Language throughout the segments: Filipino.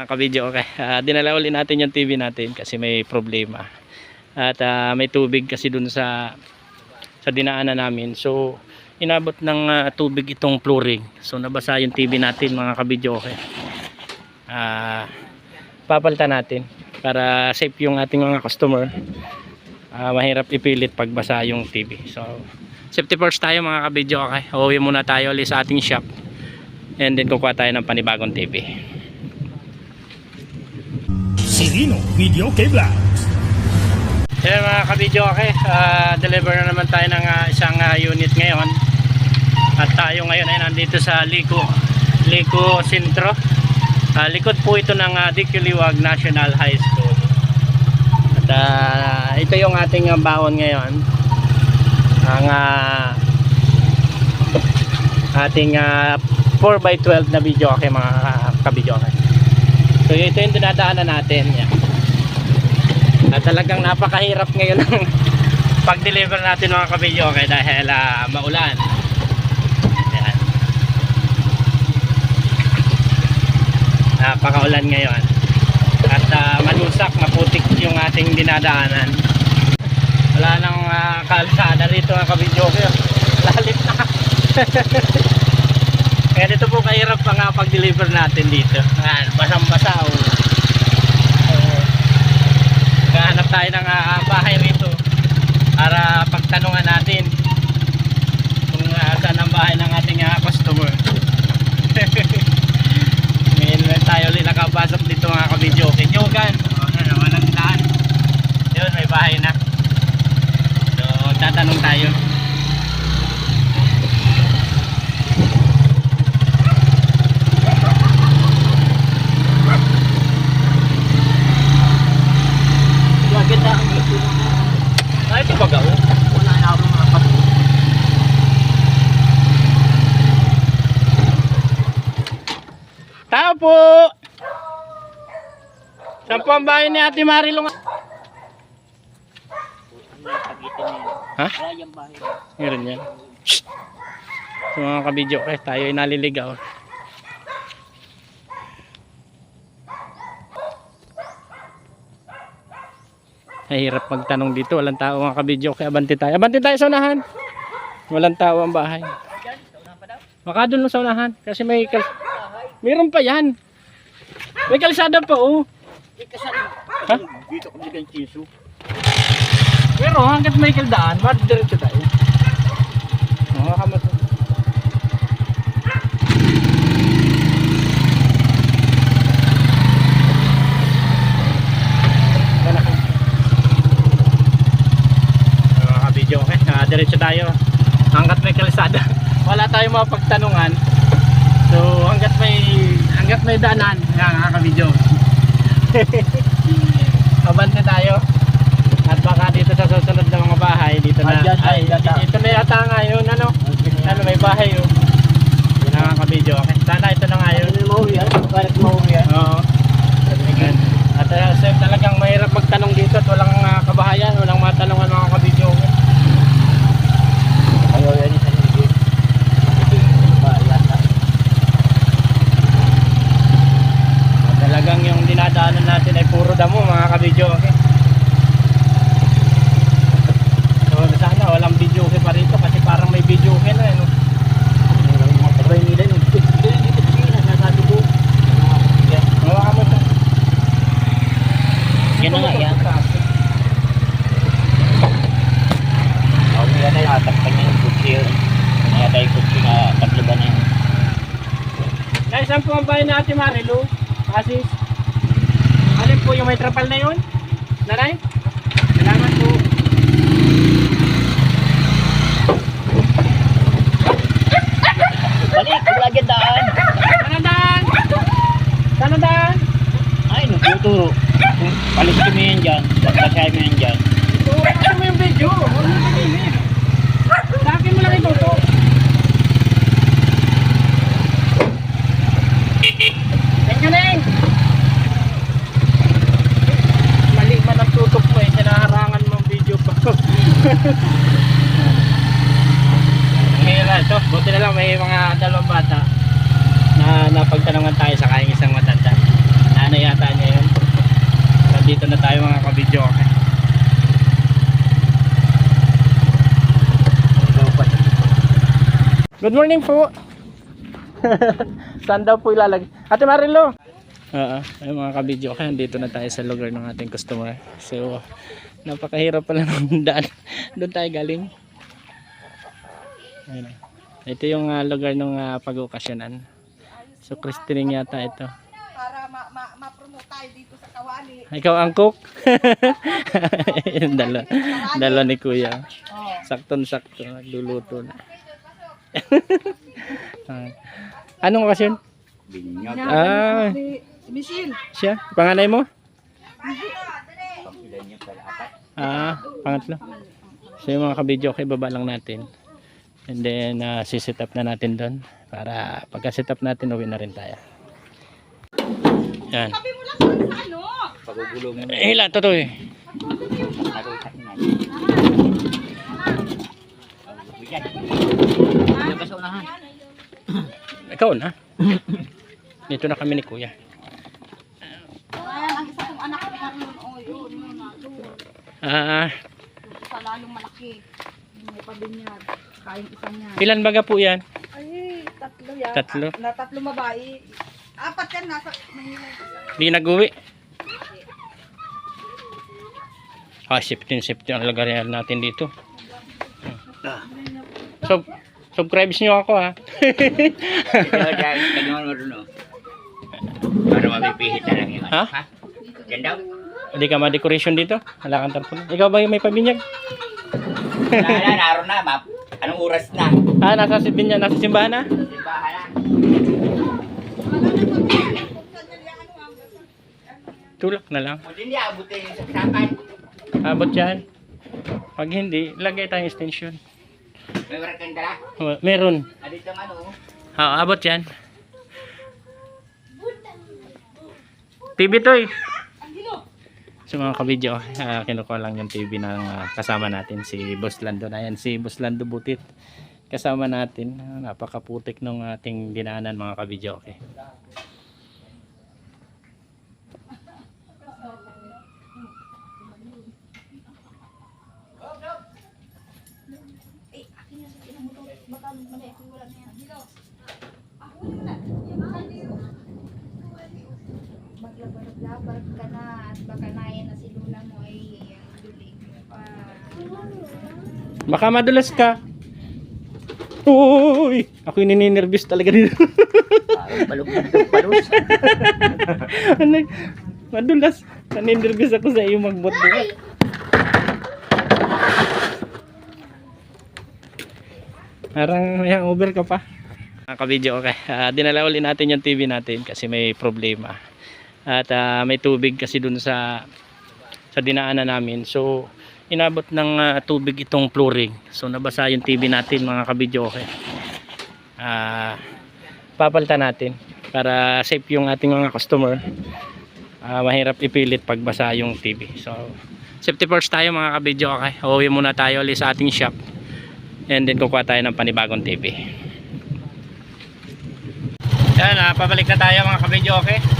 Mga kabidyo, okay. Ah, dinala ulit natin yung TV natin kasi may problema. At ah, may tubig kasi dun sa sa dinaanan namin. So, inabot ng ah, tubig itong flooring. So, nabasa yung TV natin mga kabidyo, okay. Ah, papalitan natin para safe yung ating mga customer. Ah, mahirap ipilit pag basa yung TV. So, safety first tayo mga kabidyo, okay. Uuwi muna tayo ulit sa ating shop. And then kukuha tayo ng panibagong TV. Sirino Video Vlog. Ayan mga kabidyo, okay. Ah, deliver na naman tayo ng ah, isang ah, unit ngayon. At tayo ngayon ay nandito sa Liko, Liko Sentro. Ah, likod po ito ng uh, Dikiliwag National High School. At ah, ito yung ating ah, baon ngayon. Ang ah, ating ah, 4x12 na video okay mga kabidyo okay. So ito yung dinadaanan natin. Yan. At talagang napakahirap ngayon ng pag-deliver natin mga kabidyo okay dahil ah, maulan. Ayan. Napakaulan ngayon. At ah, malusak, maputik yung ating dinadaanan. Wala nang ah, kalsada rito mga kabidyo okay. Lalit na. Kaya dito po kahirap pa nga pag-deliver natin dito. Ayan, basang-basa. Oh. Oh. Gahanap tayo ng ah, bahay rito para pagtanungan natin kung ah, saan ang bahay ng ating ah, customer. Ngayon lang tayo ulit nakapasok dito mga kabidyo. Kinyugan. O, ano, walang daan. Yun, may bahay na. So, tatanong tayo. Maganda ang ito. Ay, ito baga oh. Wala na ako mga kapatid. Tao po! Saan po ang bahay ni Ate Marilong? Ha? Meron yan. So mga kabidyo, eh, tayo ay naliligaw. Mahirap magtanong dito. Walang tao mga kabidyo. Kaya abante tayo. Abante tayo sa unahan. Walang tao ang bahay. Baka doon sa unahan. Kasi may kal... Meron pa yan. May kalsada pa oh. Ha? Dito yung chiso. Pero hanggat may kaldaan, madiretso tayo. Mga kamas. Mga kabidyo, okay? Ah, diretso tayo. Hanggat may kalsada, tayong mapagtanungan. So, hanggat may hanggat may daanan, yan mga kabidyo. Abante tayo. At baka dito sa susunod na mga bahay, dito na, Ah, ay, dito na yata nga yun, ano, ano, may bahay yun. Yun ang kabidyo. Okay, sana ito na nga yun. Mauwi yan. Parang mauwi yan. Oo. Ayan. At uh, sir, talagang mahirap magtanong dito at walang uh, kabahayan, walang matanungan mga kabidyo. Ayaw yan isa hindi. At talagang yung dinadaanan natin ay puro damo mga kabidyo. Okay? So sana walang video pa rito kasi parang may video na ano. Mga tabay nila nung dito dito dito nasasabi ko. Hawakan mo ito. Yan na nga yan. Oh, yan na yung atak kanya yung kutsi yun. Kaya tayo kutsi na tatlo ba na yun. Guys, saan po ang bahay na Ate Marilu? Asis. Alin po yung may trapal na yun? Nanay? Salamat po. Balik, lagi daan. Tanandaan! Tanandaan! Ay, nagtuturo. Palis kami yan dyan, pagkasay mo yan dyan. Ito, ano mo yung video? Huwag mo pinilit. Sa Mahira ito. Buti na lang may mga dalawang bata na napagtanungan tayo sa kanyang isang matanda. Ano yata niya yun? Nandito na tayo mga kabidyo. Okay. Good morning po. Saan daw po ilalagay? Ate Marilo. Oo, uh, -huh. ay mga kabidyo, kaya dito na tayo sa lugar ng ating customer. So, napakahirap pala ng daan. Doon tayo galing. Ayun. Ito yung ah, lugar ng uh, pag-okasyonan. So, Christining yata ito. para ma- ma- ma-promote tayo dito sa Kawali. Ikaw ang cook? dalo, dalo ni kuya. Oh. Sakton-sakto. Nagluluto na. Ah. Anong okasyon? Binyag. Ah, Michelle. siya? Panganay mo? Apat. Ah, pangatlo. So yung mga kabidyo, okay, baba lang natin. And then, uh, sisit up na natin doon. Para pagka-sit up natin, uwi na rin tayo. Yan. Sabi mo lang kung sa ano. Pagugulong. Eh, hila, totoo eh. Ikaw na. Dito na kami ni kuya. Ayan, ang isa kong anak ni Carlon. Oh, yun, yun. ah, doon. Ah, Sa lalong malaki. May pabinyag. Kayang isang yan. ilan baga po yan? Ay, tatlo yan. Tatlo? Ah, na tatlo babae. Apat yan nasa Manila. Di nag-uwi. Ah, 15-15 ang lagarian natin dito. So, subscribe nyo ako ha. Ikaw dyan, kanyang marunong. Para mapipihit na lang yun. Ha? Ha? Yan daw. Hindi ka ma-decoration dito? Wala kang tarpaulin. Ikaw ba yung may pabinyag? Wala na, naroon na, map. Anong oras na? Ah, nasa simbahan, nasa simbahan na? Simbahan na. Tulak na lang. Din niya, abutin yung saksakan. Abot yan. Pag hindi, lagay tayong extension. May warak kang dala. Oh, Meron. Adit ang ano. Ah, abot yan. TV to eh. So mga kabidyo, uh, kinukuha lang yung TV ng ah, kasama natin si Boss Lando. Ayan si Boss Lando Butit. Kasama natin. Ah, napakaputik ng ating dinaanan mga kabidyo. Okay. Maglabar-labar ka na at baka nayan na si Lula mo ay ang duling mo pa. Baka madulas ka. Uy! Ako yung nininervous talaga dito. Balog na balus. ano? Madulas. Naninervous ako sa iyo magbot dito. Parang may over ka pa. Mga kabidyo, okay. Ah, dinala ulit natin yung TV natin kasi may problema. At ah, may tubig kasi dun sa sa dinaanan namin. So, inabot ng ah, tubig itong flooring. So, nabasa yung TV natin mga kabidyo, okay. Ah, papalitan natin para safe yung ating mga customer. Ah, mahirap ipilit pag basa yung TV. So, safety first tayo mga kabidyo, okay. Uuwi muna tayo ulit sa ating shop. And then kukuha tayo ng panibagong TV. Yan, ah, pabalik na tayo mga kabidyo, okay?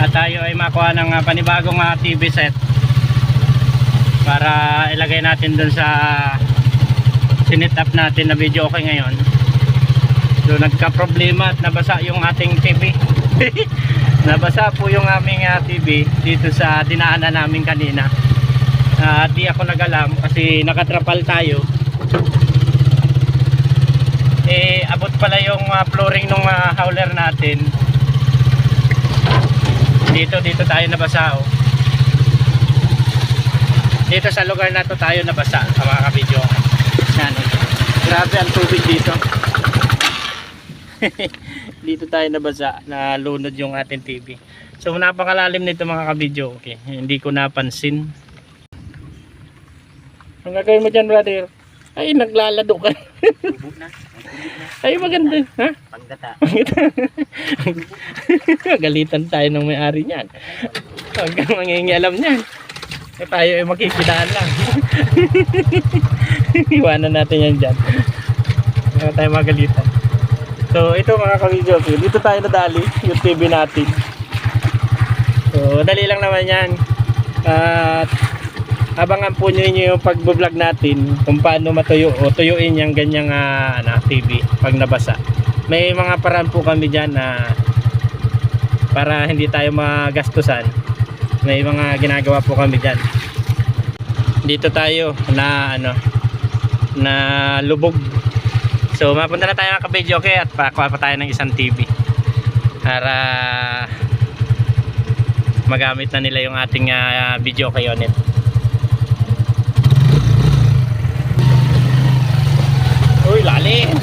At tayo ay makuha ng ah, panibagong ah, TV set para ilagay natin dun sa sinit up natin na video okay ngayon. So nagka problema at nabasa yung ating TV. nabasa po yung aming ah, TV dito sa dinaanan namin kanina. At di ako nagalam kasi nakatrapal tayo eh abot pala yung uh, flooring ng uh, howler natin dito dito tayo nabasa oh. dito sa lugar na to tayo nabasa sa mga kabidyo yan. Oh. grabe ang tubig dito. Dito tayo nabasa na lunod yung ating TV so napakalalim nito mga kabidyo okay hindi ko napansin. Ang gagawin mo dyan brother ay naglalado ka Tubo na. ay maganda ha Pagdata. Galitan tayo ng may-ari niyan. Huwag kang mangingialam niyan. Eh, tayo ay makikidaan lang. Iwanan natin yan dyan. Huwag tayo magalitan. So, ito mga ka-video, dito tayo nadali yung TV natin. So, dali lang naman yan. At abangan po ninyo yung pagbo-vlog natin kung paano matuyo o tuyuin yung ganyang ah, ano, TV pag nabasa. May mga paraan po kami dyan na para hindi tayo magastusan. May mga ginagawa po kami dyan. Dito tayo na ano na lubog. So mapunta na tayo mga kabidyo okay at pakuha pa tayo ng isang TV para magamit na nila yung ating ah, video kay unit. Lalim.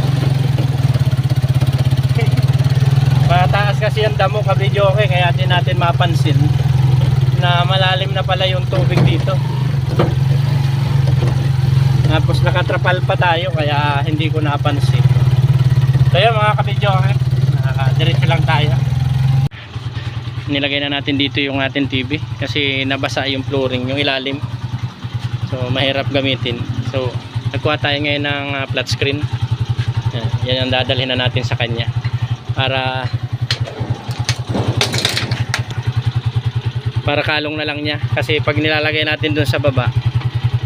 Mataas kasi yung damo ka video okay kaya din natin mapansin na malalim na pala yung tubig dito. Tapos nakatrapal pa tayo kaya hindi ko napansin. So yun mga kabidyo okay. Uh, diretso lang tayo. Nilagay na natin dito yung ating TV kasi nabasa yung flooring, yung ilalim. So mahirap gamitin. So nagkuha tayo ngayon ng uh, flat screen. Yan, yan ang dadalhin na natin sa kanya. Para para kalong na lang niya. Kasi pag nilalagay natin dun sa baba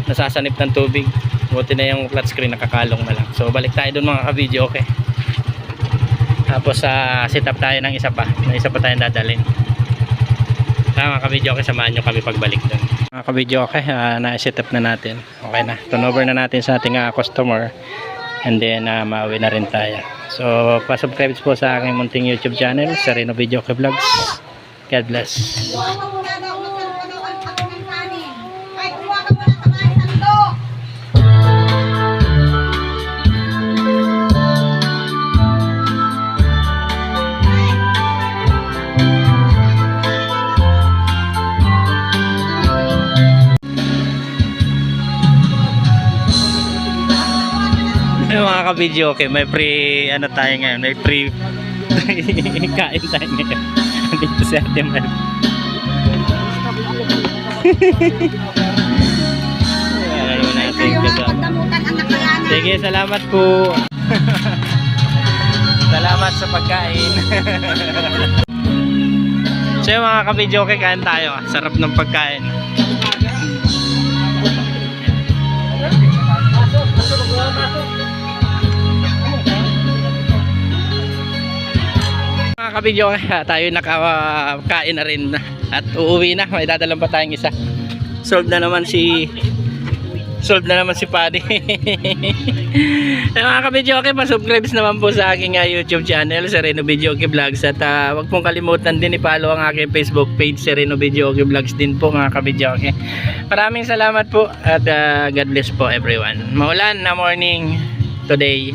nasasanip ng tubig. Buti na yung flat screen nakakalong na lang. So balik tayo dun mga ka-video okay? Tapos sa set up tayo ng isa pa. Na isa pa tayong dadalhin. Tama mga ka-video okay samahan nyo kami pagbalik dun. Mga ka-video okay uh, na-set up na natin. Okay na. Turnover na natin sa ating uh, customer and then uh, mauwi na rin tayo. So pa-subscribe po sa aking munting youtube channel sa Reno Video Vlogs God bless mga ka-video, okay, may free, ano tayo ngayon, may free, kain tayo ngayon. Dito sa Ate nakayanan. Sige, salamat po. salamat sa pagkain. so yung mga ka-video, okay, kain tayo. Sarap ng pagkain. Mga kabidyo, tayo nakakain na rin at uuwi na. May dadalang pa tayong isa. Solve na naman si solve na naman si Paddy. Eh, mga kabidyo, okay, pa-subscribe naman po sa aking ah, YouTube channel, sa Reno Video Okay Vlogs. At ah, wag pong kalimutan din i-follow ang aking Facebook page, sa Reno Video Okay Vlogs din po mga kabidyo. Okay. Maraming salamat po at ah, God bless po everyone. Maulan na morning today.